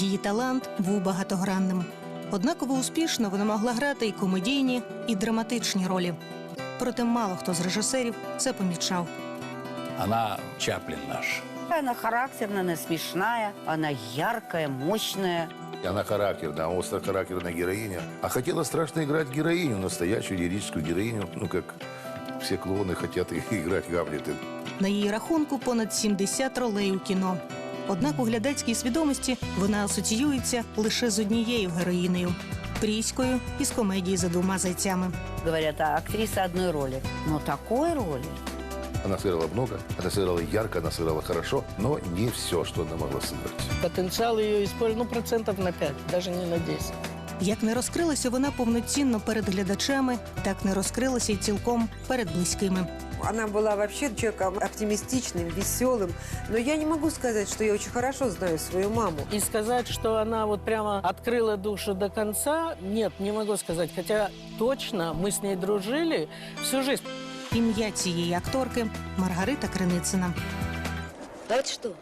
Її талант був багатогранним. Однаково успішно вона могла грати і комедійні, і драматичні ролі. Проте мало хто з режисерів це помічав. Она Чаплин наш. Она характерная, она смешная, она яркая, мощная. Она характерная, острохарактерная героиня. А хотела страшно играть героиню, настоящую лирическую героиню. Ну, как все клоуны хотят играть Гамлеты. На її рахунку понад 70 ролей у кіно. Однак у глядацькій свідомості вона асоціюється лише з однією героїнею Пріською із комедії за двома зайцями. Говорят, а актриса одной роли. Но такой роли Она сыграла много, она сыграла ярко, она сыграла хорошо, но не все, что она могла сыграть. Потенциал ее использовать, ну, процентов на 5, даже не на 10. Як не розкрилася вона повноцінно перед глядачами, так не розкрилася й цілком перед близькими. Она была вообще человеком оптимистичным, веселым. Но я не могу сказать, что я очень хорошо знаю свою маму. И сказать, что она вот прямо открыла душу до конца, нет, не могу сказать. Хотя точно мы с ней дружили всю жизнь. Ім'я цієї акторки Маргарита Криницина. Знаете что?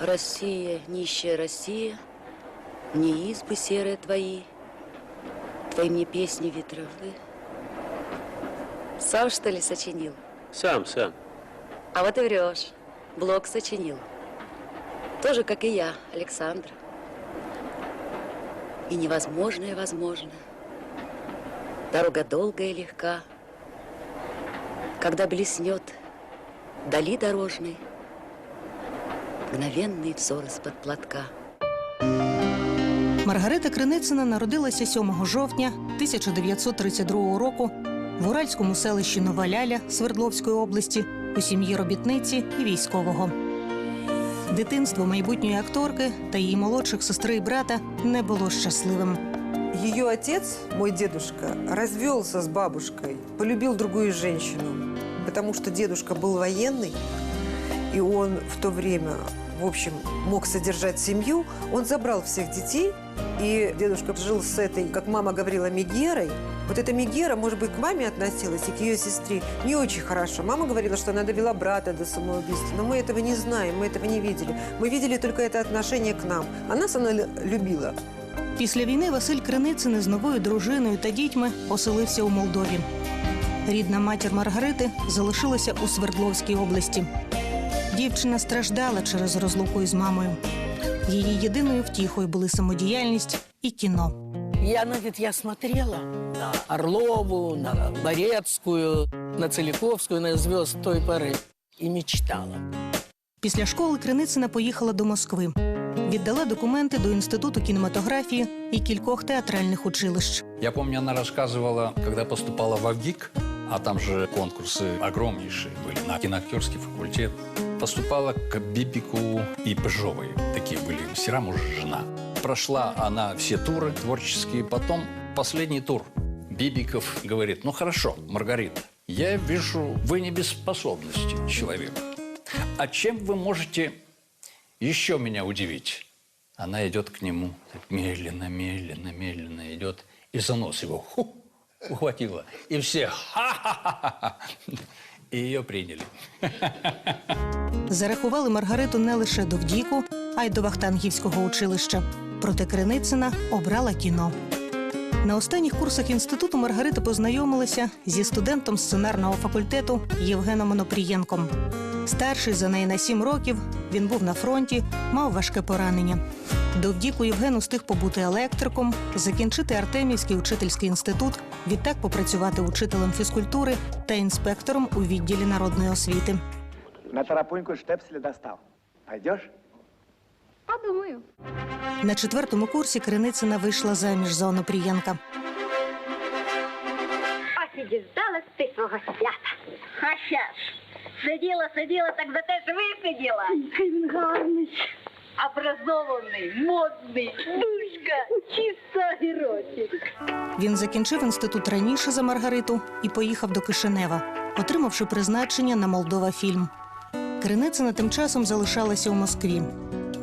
Россия, нищая Россия, мне избы серые твои, твои мне песни ветровые. Сам, что ли, сочинил? Сам, сам. А вот и врешь. Блок сочинил. Тоже, как и я, Александр. И невозможное возможно. Дорога долгая и легка. Когда блеснет дали дорожной мгновенный взор из-под платка. Маргарита Криницина народилася 7 жовтня 1932 року в уральському селищі Нова Ляля Свердловської області у сім'ї робітниці і військового. Дитинство майбутньої акторки та її молодших сестри і брата не було щасливим. Ее отец, мой дедушка, развелся с бабушкой, полюбил другую женщину, потому что дедушка был военный, и он в то время, в общем, мог содержать семью. Он забрал всех детей, и дедушка жил с этой, как мама говорила, Мегерой. Вот эта Мегера, может быть, к маме относилась и к ее сестре не очень хорошо. Мама говорила, что она довела брата до самоубийства, но мы этого не знаем, мы этого не видели. Мы видели только это отношение к нам. А нас она лю- любила. Після війни Василь Криницин з новою дружиною та дітьми оселився у Молдові. Рідна матір Маргарити залишилася у Свердловській області. Дівчина страждала через розлуку із мамою. Її єдиною втіхою були самодіяльність і кіно. И она говорит, я смотрела на Орлову, на Борецкую, на Целиковскую, на звезд той поры. И мечтала. Після школи Криницина поїхала до Москви. Віддала документи до інституту кінематографії і кількох театральних училищ. Я помню, она рассказывала, когда поступала в АВГИК, а там же конкурсы огромнейшие были на киноактерский факультет, Поступала к Бибику и Пыжовой. Такие были мастера, муж и жена. Прошла она все туры творческие, потом последний тур. Бибиков говорит, ну хорошо, Маргарита, я вижу, вы не без способности человек. А чем вы можете еще меня удивить? Она идет к нему, так медленно, медленно, медленно идет, и за нос его ху, ухватила. И все ха-ха-ха-ха. И ее приняли. Зарахували Маргариту не лише до Вдіку, а й до Вахтангівського училища. Проте Криницина обрала кіно. На останніх курсах інституту Маргарита познайомилася зі студентом сценарного факультету Євгеном Онопрієнком. Старший за неї на сім років, він був на фронті, мав важке поранення. До Вдіку Євген устиг побути електриком, закінчити Артемівський учительський інститут, відтак попрацювати учителем фізкультури та інспектором у відділі народної освіти. На тарапуньку штепселя достал. Пойдешь? Подумаю. На четвертому курсі Криницина вийшла заміж за Онопрієнка. Ось і діждалась ти свого свята. А ще ж. Сиділа, сиділа, так за те ж висиділа. Він гарний. Образований, модний, душка, чиста геротик. Він закінчив інститут раніше за Маргариту і поїхав до Кишинева, отримавши призначення на Молдова фільм. Криницина тим часом залишалася у Москві.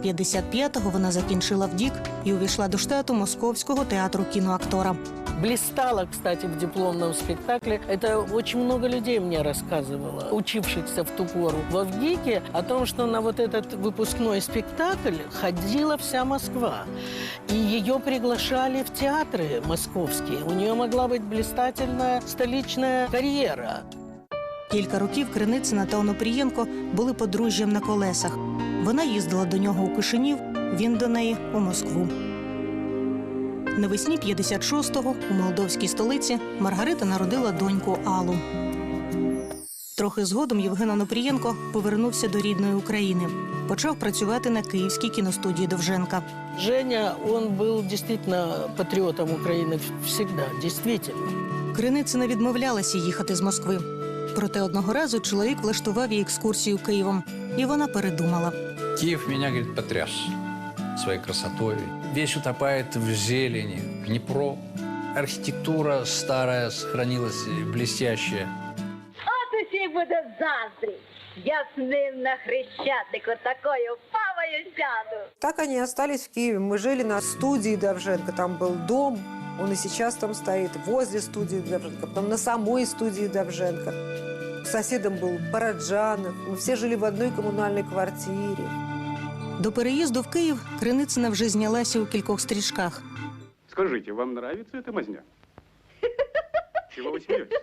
55-го вона закінчила ВДІК і увійшла до штату Московського театру кіноактора. Блистала, кстати, в дипломном спектакле. Это очень много людей мне рассказывало, учившихся в ту пору в Авгике, о том, что на вот этот выпускной спектакль ходила вся Москва. И ее приглашали в театры московские. У нее могла быть блистательная столичная карьера. Кілька років Криницина та Онопрієнко були подружжям на колесах. Вона їздила до нього у Кишинів, він до неї у Москву. Навесні 56-го у молдовській столиці Маргарита народила доньку Аллу. Трохи згодом Євген Онопрієнко повернувся до рідної України. Почав працювати на київській кіностудії Довженка. Женя, он был действительно патриотом Украины всегда, действительно. Криницина відмовлялася їхати з Москви. Проте одного разу чоловік влаштував їй екскурсію Києвом, і вона передумала. Киев меня, говорит, потряс своей красотой. Весь утопает в зелени. Днепро. Архитектура старая сохранилась, блестящая. От усі буде заздрість. Я з ним на хрещатику такою павою сяду. Так они остались в Киеве. Мы жили на студии Довженко. Там был дом. Он и сейчас там стоит, возле студии Довженко. Потом на самой студии Довженко. Соседом был Параджанов. Мы все жили в одной коммунальной квартире. До переїзду в Київ Криницина вже знялася у кількох стрічках. Скажите, вам нравится эта мазня? Чего вы смеетесь?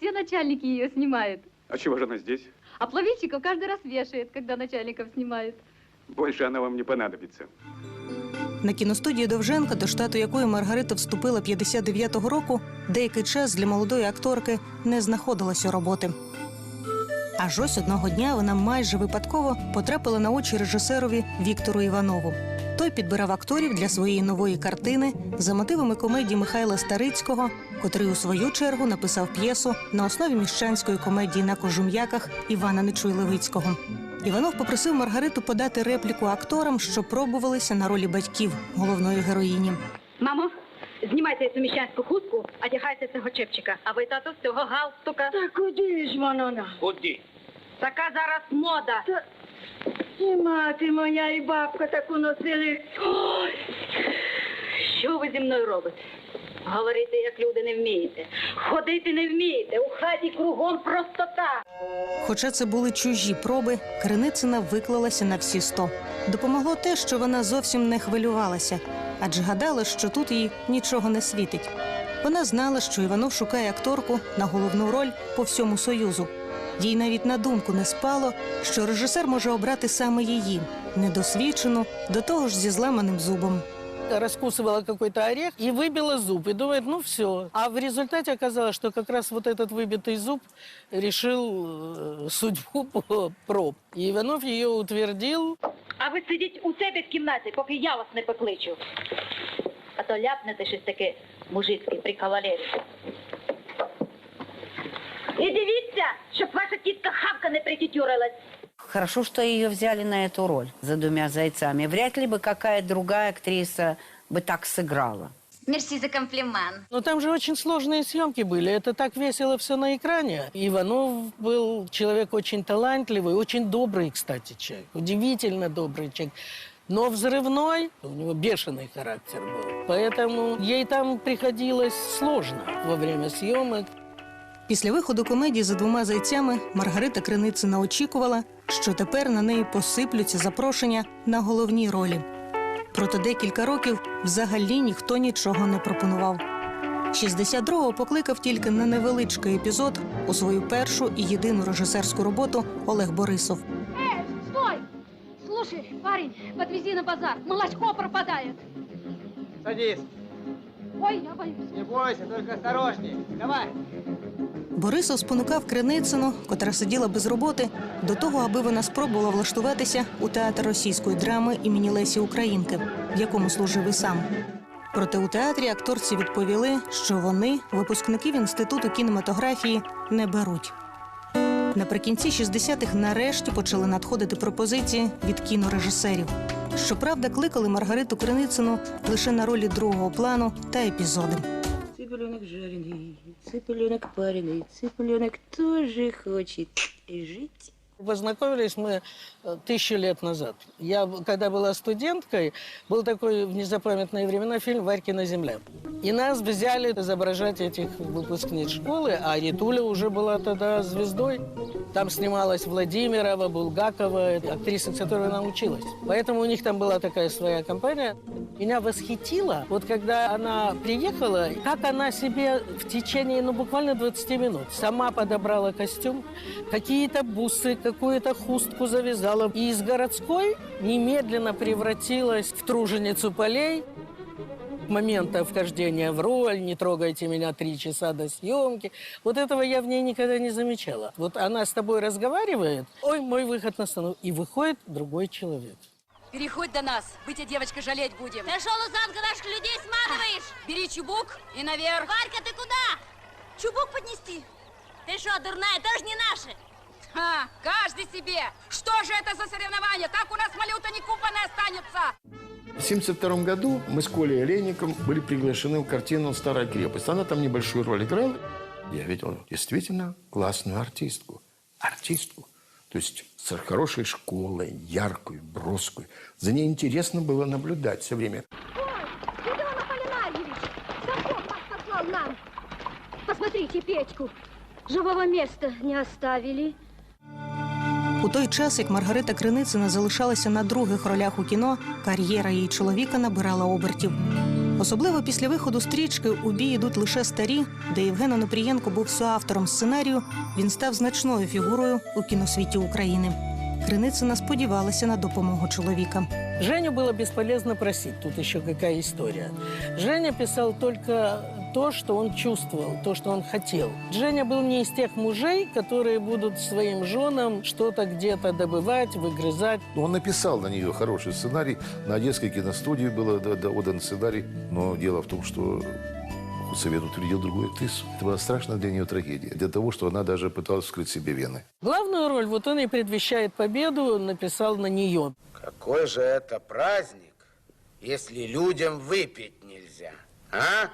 Все начальники ее снимают. А чего же она здесь? А плавильщиков каждый раз вешает, когда начальников снимают. Больше она вам не понадобится. На кіностудії Довженка, до штату якої Маргарита вступила 59-го року, деякий час для молодої акторки не знаходилося роботи. Аж ось одного дня вона майже випадково потрапила на очі режисерові Віктору Іванову. Той підбирав акторів для своєї нової картини за мотивами комедії Михайла Старицького, котрий у свою чергу написав п'єсу на основі міщанської комедії на кожум'яках Івана Нечуй-Левицького. Іванов попросив Маргариту подати репліку акторам, що пробувалися на ролі батьків головної героїні. Мамо, знімайте цю міщанську хустку, одягайте цього чепчика, а ви тату з цього галстука. Та куди ж воно? Куди? Така зараз мода. І мати моя, і бабка таку носили. Ой! Що ви зі мною робите? Говорити, як люди не вмієте. Ходити не вмієте. У хаті кругом простота. Хоча це були чужі проби, Криницина виклалася на всі сто. Допомогло те, що вона зовсім не хвилювалася, адже гадала, що тут їй нічого не світить. Вона знала, що Іванов шукає акторку на головну роль по всьому союзу. Їй навіть на думку не спало, що режисер може обрати саме її, недосвідчену, до того ж зі зламаним зубом. раскусывала какой-то орех и выбила зуб. И думает, ну все. А в результате оказалось, что как раз вот этот выбитый зуб решил э, судьбу по- проб. И Иванов ее утвердил. А ви сидіть у себе в кімнаті, поки я вас не покличу. А то ляпнете щось таке мужицьке при кавалері. І дивіться, щоб ваша тітка хавка не притютюрилась. Хорошо, что ее взяли на эту роль за двумя зайцами. Вряд ли бы какая другая актриса бы так сыграла. Мерси за комплимент. Но там же очень сложные съемки были. Это так весело все на экране. Иванов был человек очень талантливый, очень добрый, кстати, человек. Удивительно добрый человек. Но взрывной, у него бешеный характер был. Поэтому ей там приходилось сложно во время съемок. Після виходу комедії за двома зайцями Маргарита Криницина очікувала, що тепер на неї посиплються запрошення на головні ролі. Проте декілька років взагалі ніхто нічого не пропонував. 62-го покликав тільки на невеличкий епізод у свою першу і єдину режисерську роботу Олег Борисов. Эй, стой! Слушай, парень, подвези на базар. Молочко пропадает. Садись. Ой, я боюсь. Не бойся, только осторожней. Давай. Борисов спонукав Криницину, котра сиділа без роботи, до того, аби вона спробувала влаштуватися у театр російської драми імені Лесі Українки, в якому служив і сам. Проте у театрі акторці відповіли, що вони, випускників інституту кінематографії, не беруть. Наприкінці 60-х нарешті почали надходити пропозиції від кінорежисерів. Щоправда, кликали Маргариту Криницину лише на ролі другого плану та епізоди. Цыпленок жареный, цыпленок пареный, цыпленок тоже хочет жить. Познакомились мы э, тысячу лет назад. Я, когда была студенткой, был такой в незапамятные времена фильм «Варьки на земле». И нас взяли изображать этих выпускниц школы, а Ритуля уже была тогда звездой. Там снималась Владимирова, Булгакова, актриса, которой она училась. Поэтому у них там была такая своя компания. Меня восхитило, вот когда она приехала, как она себе в течение, ну, буквально 20 минут сама подобрала костюм, какие-то бусы, какую-то хустку завязала. И из городской немедленно превратилась в труженицу полей, момента вхождения в роль, не трогайте меня три часа до съемки. Вот этого я в ней никогда не замечала. Вот она с тобой разговаривает, ой, мой выход на сцену, и выходит другой человек. Переходь до нас, мы тебя, девочка, жалеть будем. Ты шо, Лузанка, наших людей сматываешь? Бери чубук и наверх. Варька, ты куда? Чубук поднести. Ты шо, дурная, тоже не наши? Ха, каждый себе. Что же это за соревнование? Так у нас валюта не купанная останется. В 1972 году мы с Колей Олейником были приглашены в картину «Старая крепость». Она там небольшую роль играла. Я видел действительно классную артистку. Артистку. То есть с хорошей школой, яркую, броскую. За ней интересно было наблюдать все время. Ой, Гедеон Аполлинарьевич, Сапог вас послал нам. Посмотрите Петьку. Живого места не оставили. Той час, як Маргарита Криницина залишалася на других ролях у кіно, кар'єра її чоловіка набирала обертів. Особливо після виходу стрічки у бій ідуть лише старі, де Євген Онопрієнко був соавтором сценарію, він став значною фігурою у кіносвіті України. Криницина сподівалася на допомогу чоловіка. Женю было бесполезно просить, тут еще какая история. Женя писал только то, что он чувствовал, то, что он хотел. Женя был не из тех мужей, которые будут своим женам что-то где-то добывать, выгрызать. Он написал на нее хороший сценарий. На Одесской киностудии был да- да, отдан сценарий. Но дело в том, что Худсовет утвердил другую актрису. Это была страшная для нее трагедия. Для того, что она даже пыталась вскрыть себе вены. Главную роль, вот он и предвещает победу, написал на нее. Какой же это праздник, если людям выпить нельзя, а?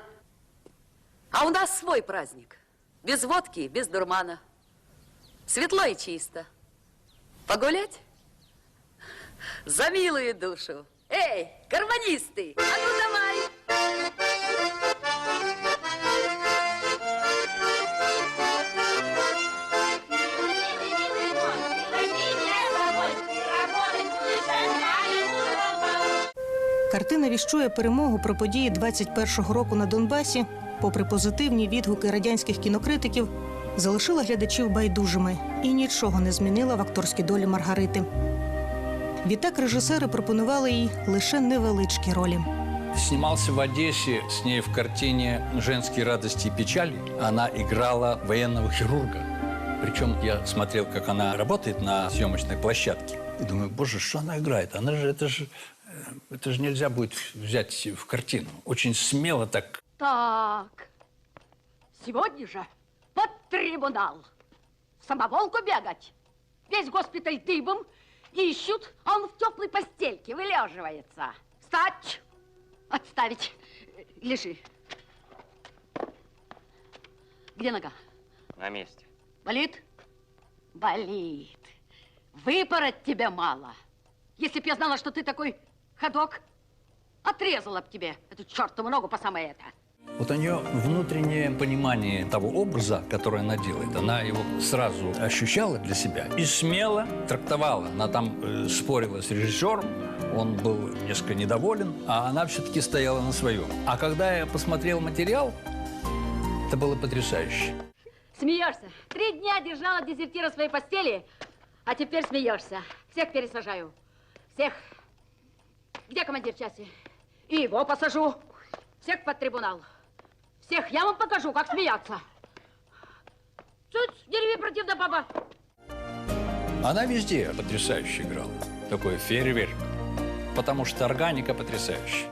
А у нас свой праздник. Без водки, без дурмана. Светло и чисто. Погулять? За милую душу. Эй, карманисты, а ну давай! Картина віщує перемогу про події 21-го року на Донбасі, попри позитивні відгуки радянських кінокритиків, залишила глядачів байдужими і нічого не змінила в акторській долі Маргарити. Відтак режисери пропонували їй лише невеличкі ролі. Снимался в Одессе с ней в картине «Женские радости и печали». Она играла военного хирурга. Причем я смотрел, как она работает на съемочной площадке. И думаю, боже, что она играет? Она же, это же, э, Это же нельзя будет взять в картину. Очень смело так Так, сегодня же под трибунал. В самоволку бегать. Весь госпиталь дыбом ищут, а он в теплой постельке вылеживается. Встать! Отставить. Лежи. Где нога? На месте. Болит? Болит. Выпороть тебя мало. Если б я знала, что ты такой ходок, отрезала б тебе эту чертову ногу по самое это. Вот у нее внутреннее понимание того образа, который она делает, она его сразу ощущала для себя и смело трактовала. Она там э, спорила с режиссером, он был несколько недоволен, а она все-таки стояла на своем. А когда я посмотрел материал, это было потрясающе. Смеешься. Три дня держала дезертира в своей постели, а теперь смеешься. Всех пересажаю. Всех. Где командир части? И его посажу. Всех под трибунал. Всех я вам покажу, как смеяться. Чуть, не реви, противная баба. Она везде потрясающе играла. Такой фейерверк. Потому что органика потрясающая.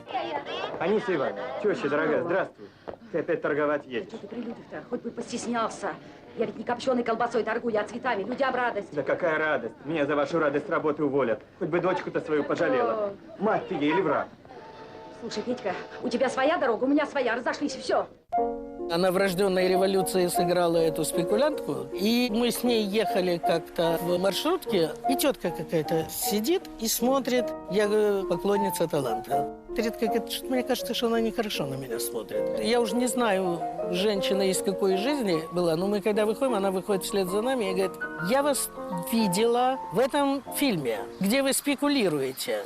Аниса Ивановна, теща дорогая, здравствуй. Ты опять торговать едешь. Что ты прилюдов-то? Хоть бы постеснялся. Я ведь не копченой колбасой торгую, а цветами. Людям радость. Да какая радость. Меня за вашу радость работы уволят. Хоть бы дочку-то свою пожалела. Мать ты ей или враг? Слушай, Петька, у тебя своя дорога, у меня своя. Разошлись, все. Она в «Рожденной революции» сыграла эту спекулянтку. И мы с ней ехали как-то в маршрутке, и тетка какая-то сидит и смотрит. Я говорю, поклонница таланта. Редко говорит, что мне кажется, что она нехорошо на меня смотрит. Я уже не знаю, женщина из какой жизни была, но мы когда выходим, она выходит вслед за нами и говорит, я вас видела в этом фильме, где вы спекулируете.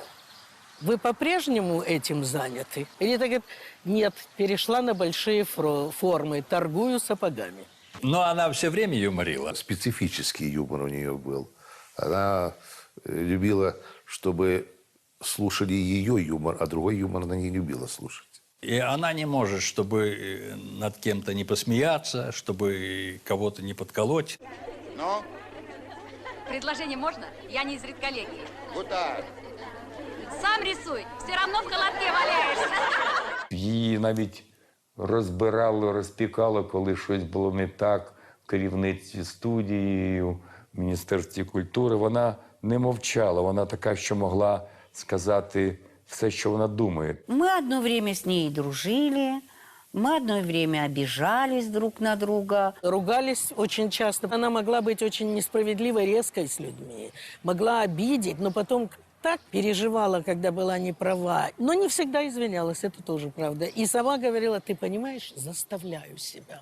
Вы по-прежнему этим заняты? И Рита говорит, нет, перешла на большие формы, торгую сапогами. Но она все время юморила. Специфический юмор у нее был. Она э, любила, чтобы слушали ее юмор, а другой юмор она не любила слушать. И она не может, чтобы э, над кем-то не посмеяться, чтобы кого-то не подколоть. Ну, Предложение можно? Я не из редколлегии. куда? Сам рисуй, все равно в колобке валяешься. Її навіть розбирало, розпікало, коли щось було не так в керівництві студії, в Міністерстві культури. Вона не мовчала. Вона така, що могла сказати все, що вона думає. Мы одно время с ней дружили, мы одно время обижались друг на друга. Ругались очень часто. Она могла быть очень несправедливо резкой с людьми, могла обидеть, но потом так переживала, когда была не права. Но не всегда извинялась, это тоже правда. И сама говорила, ты понимаешь, заставляю себя.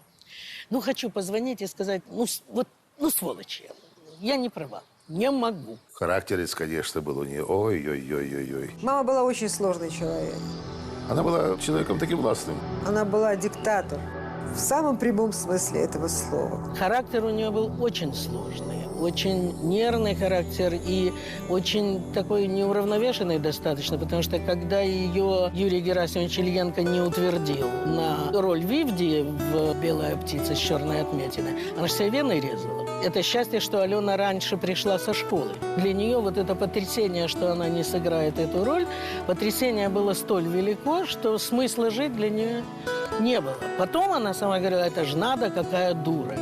Ну, хочу позвонить и сказать, ну, вот, ну, сволочь я. Я не права, не могу. Характерец, конечно, был у нее. Ой-ой-ой-ой-ой. Мама была очень сложный человек. Она была человеком таким властным. Она была диктатор. В самом прямом смысле этого слова. Характер у нее был очень сложный, очень нервный характер и очень такой неуравновешенный достаточно, потому что когда ее Юрий Герасимович Ильенко не утвердил на роль Вивди в «Белая птица» с черной отметиной, она же себе вены резала. Это счастье, что Алена раньше пришла со школы. Для нее вот это потрясение, что она не сыграет эту роль, потрясение было столь велико, что смысла жить для нее не было. Потом она сама говорила, это же надо, какая дура.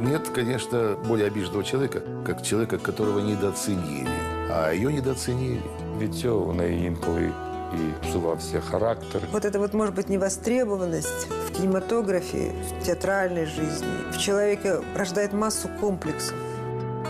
Нет, конечно, более обиженного человека, как человека, которого недооценили. А ее недооценили. Від цього у неї інколи і псувався характер. Вот эта вот, может быть, невостребованность в кинематографе, в театральной жизни, в человеке рождает массу комплексов.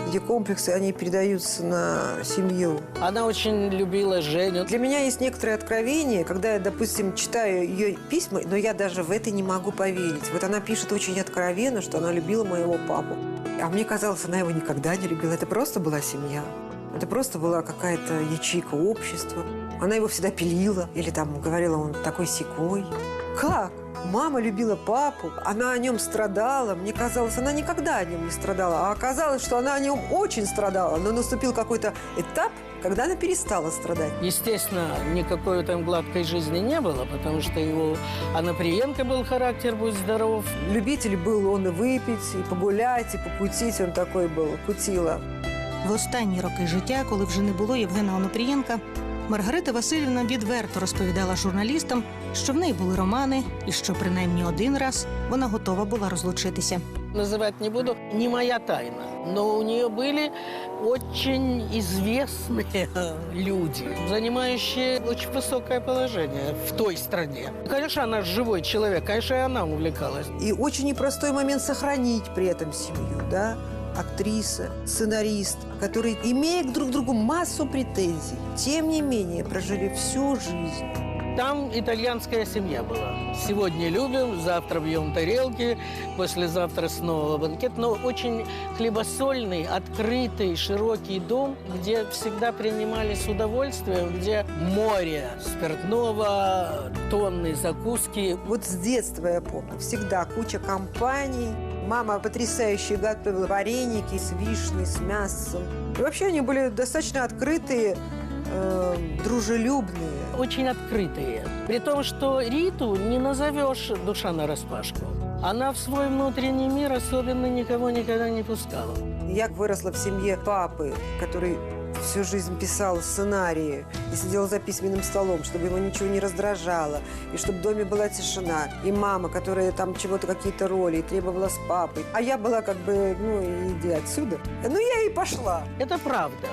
Эти комплексы, они передаются на семью. Она очень любила Женю. Для меня есть некоторые откровения, когда я, допустим, читаю ее письма, но я даже в это не могу поверить. Вот она пишет очень откровенно, что она любила моего папу. А мне казалось, она его никогда не любила. Это просто была семья. Это просто была какая-то ячейка общества. Она его всегда пилила или там говорила, он такой секой. Как? Мама любила папу, она о нем страдала. Мне казалось, она никогда о нем не страдала. А оказалось, что она о нем очень страдала. Но наступил какой-то этап, когда она перестала страдать. Естественно, никакой там гладкой жизни не было, потому что его Анаприенко был характер, будь здоров. Любитель был он и выпить, и погулять, и покутить. Он такой был, кутила. В останні роки життя, коли вже не було Євгена Онопрієнка, Маргарита Васильівна відверто розповідала журналістам, що в неї були романи, і що принаймні один раз вона готова була розлучитися. Называть не буду, не моя тайна. Но у нее были очень известные люди, занимающие очень высокое положение в той стране. Конечно, она живой человек, конечно, и она увлекалась. И очень непростой момент сохранить при этом семью, да? Актриса, сценарист, которые, имея друг к другу массу претензий, тем не менее прожили всю жизнь. Там итальянская семья была. Сегодня любим, завтра бьем тарелки, послезавтра снова банкет. Но очень хлебосольный, открытый, широкий дом, где всегда принимали с удовольствием, где море спиртного, тонны закуски. Вот с детства я помню, всегда куча компаний. Мама потрясающе готовила вареники с вишней, с мясом. И вообще они были достаточно открытые, э, дружелюбные. Очень открытые. При том, что Риту не назовешь душа на распашку. Она в свой внутренний мир особенно никого никогда не пускала. Я выросла в семье папы, который всю жизнь писал сценарии и сидел за письменным столом, чтобы его ничего не раздражало, и чтобы в доме была тишина. И мама, которая там чего-то, какие-то роли, и требовала с папой. А я была как бы, ну, иди отсюда. Ну, я и пошла. Это правда.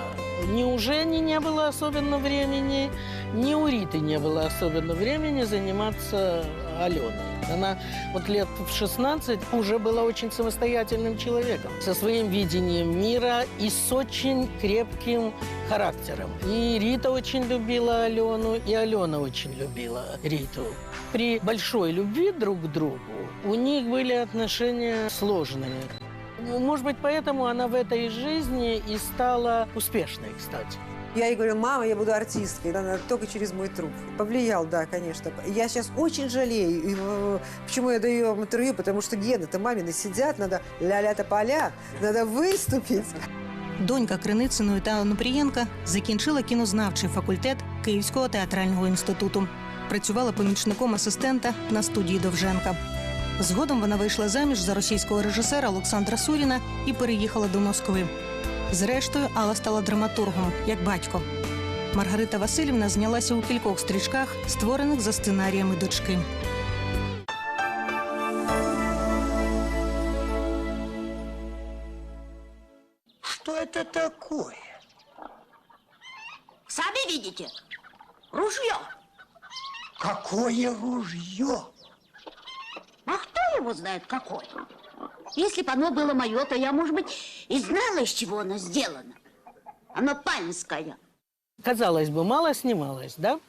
Ни у Жени не было особенно времени, ни у Риты не было особенно времени заниматься Аленой. Она вот лет в 16 уже была очень самостоятельным человеком, со своим видением мира и с очень крепким характером. И Рита очень любила Алену, и Алена очень любила Риту. При большой любви друг к другу у них были отношения сложные. Может быть, поэтому она в этой жизни и стала успешной, кстати. Я ей говорю, мама, я буду артисткой, она только через мой труп. Повлиял, да, конечно. Я сейчас очень жалею. И, э, почему я даю вам интервью? Потому что гены-то мамины сидят, надо ля-ля-то поля, надо выступить. Донька Кринициної та Онопрієнка закінчила кінознавчий факультет Київського театрального інституту. Працювала помічником асистента на студії Довженка. Згодом вона вийшла заміж за російського режисера Олександра Суріна і переїхала до Москви. Зрештою, Алла стала драматургом, як батько. Маргарита Васильівна знялася у кількох стрічках, створених за сценаріями дочки. Что это такое? Сами видите? Ружье. Какое ружье? А кто его знает какое? Если бы оно было мое, то я, может быть, и знала, из чего оно сделано. Оно панское. Казалось бы, мало снималась, да?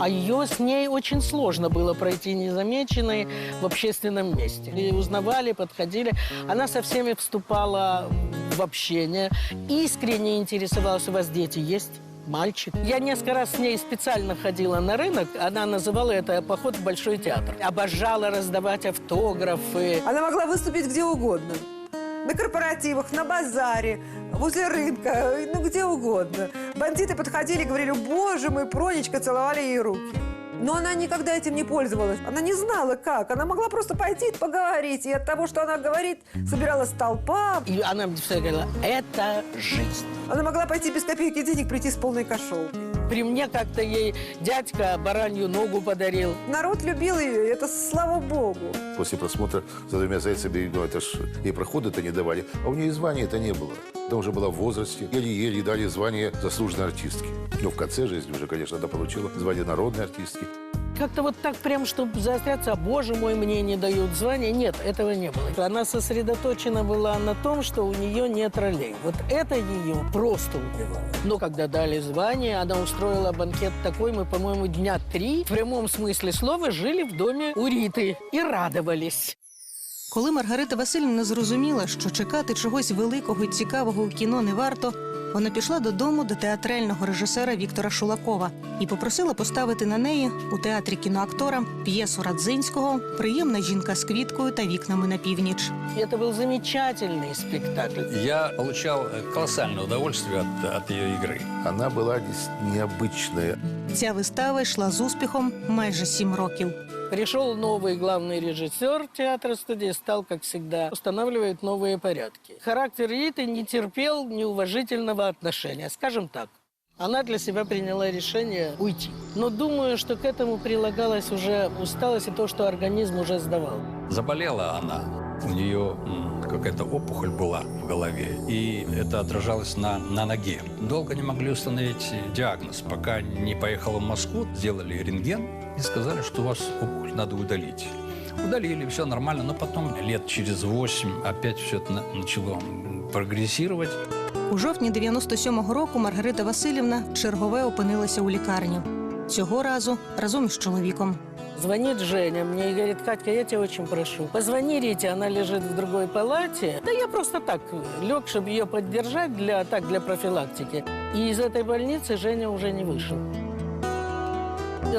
А ее с ней очень сложно было пройти незамеченной в общественном месте. И узнавали, подходили. Она со всеми вступала в общение, искренне интересовалась, у вас дети есть? Мальчик. Я несколько раз с ней специально ходила на рынок. Она называла это поход в Большой театр. Обожала раздавать автографы. Она могла выступить где угодно. На корпоративах, на базаре, возле рынка, ну где угодно. Бандиты подходили и говорили, боже мой, Пронечка, целовали ей руки. Но она никогда этим не пользовалась. Она не знала, как. Она могла просто пойти и поговорить. И от того, что она говорит, собиралась толпа. И она мне всегда говорила, это жизнь. Она могла пойти без копейки денег, прийти с полной кошелкой. При мне как-то ей дядька баранью ногу подарил. Народ любил ее, это слава богу. После просмотра «За двумя зайцами» ну, это ж ей проходы-то не давали, а у нее и звания-то не было. Она уже была в возрасте, еле-еле дали звание заслуженной артистки. Но в конце жизни уже, конечно, она получила звание народной артистки. Как-то вот так прям, чтобы заостряться, «А, боже мой, мне не дают звания. Нет, этого не было. Она сосредоточена была на том, что у нее нет ролей. Вот это ее просто убивало. Но когда дали звание, она устроила банкет такой, мы, по-моему, дня три в прямом смысле слова жили в доме у Риты и радовались. Коли Маргарита Васильівна зрозуміла, що чекати чогось великого і цікавого у кіно не варто, вона пішла додому до театрального режисера Віктора Шулакова і попросила поставити на неї у театрі кіноактора п'єсу Радзинського Приємна жінка з квіткою та вікнами на північ. Это был замечательный спектакль. Я получал э, колоссальное удовольствие от, от ее игры. Она была дес- необычная. Ця вистава йшла з успіхом майже сім років. Пришел новый главный режиссер театра студии, стал, как всегда, устанавливать новые порядки. Характер Риты не терпел неуважительного отношения, скажем так. Она для себя приняла решение уйти. Но думаю, что к этому прилагалась уже усталость и то, что организм уже сдавал. Заболела она. У нее м, какая-то опухоль была в голове, и это отражалось на, на ноге. Долго не могли установить диагноз, пока не поехала в Москву, сделали рентген и сказали, что у вас опухоль надо удалить. Удалили, все нормально, но потом лет через восемь опять все это на- начало м, прогрессировать. У жовтні 97-го року Маргарита Васильівна чергове опинилася у лікарні. Цього разу разом із чоловіком. Звонит Женя мне и говорит, Катька, я тебя очень прошу, позвони Рите, она лежит в другой палате. Да я просто так лег, чтобы ее поддержать для, так, для профилактики. И из этой больницы Женя уже не вышел.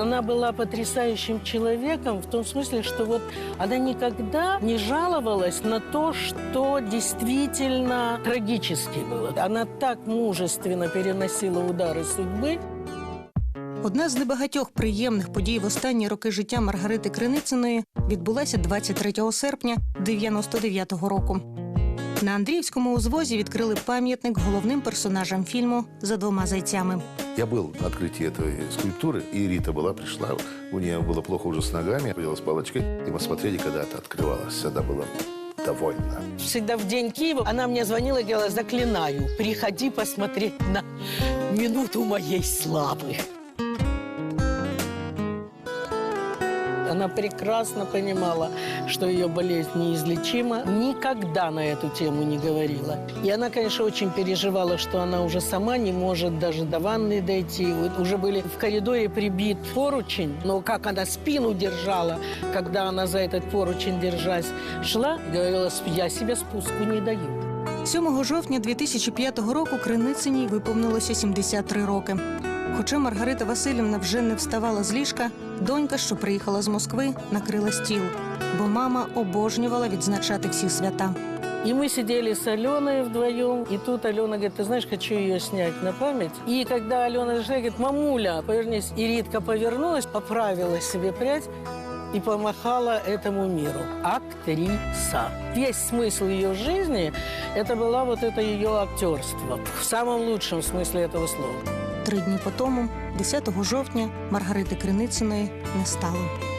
Она была потрясающим человеком в том смысле, что вот она никогда не жаловалась на то, что действительно трагически было. Она так мужественно переносила удары судьбы. Одна з небагатьох приємних подій в останні роки життя Маргарити Кринициної відбулася 23 серпня 99-го року. На Андріївському узвозі відкрили пам'ятник головним персонажам фільму за двома зайцями. Я был на открытии этой скульптуры, и Рита была, пришла. У нее было плохо уже с ногами, ходила с палочкой. И мы смотрели, когда это открывалось. Она была довольна. Всегда в день Киева она мне звонила и говорила, заклинаю, приходи посмотреть на минуту моей славы. Она прекрасно понимала, что ее болезнь неизлечима. Никогда на эту тему не говорила. И она, конечно, очень переживала, что она уже сама не может даже до ванны дойти. Вот уже были в коридоре прибит поручень, но как она спину держала, когда она за этот поручень держась шла, говорила, я себе спуску не даю. 7 жовтня 2005 року Кринициній виповнилося 73 роки. Хоча Маргарита Васильівна вже не вставала з ліжка, донька, що приїхала з Москви, накрила стіл, бо мама обожнювала відзначати всі свята. И мы сидели с Аленой вдвоем, и тут Алена говорит, ты знаешь, хочу ее снять на память. И когда Алена зашла, говорит, мамуля, повернись. И Ритка повернулась, поправила себе прядь и помахала этому миру. Актриса. Весь смысл ее жизни – это была вот это ее актерство. В самом лучшем смысле этого слова. Три дні по тому, 10 жовтня, Маргарити Кринициної не стало.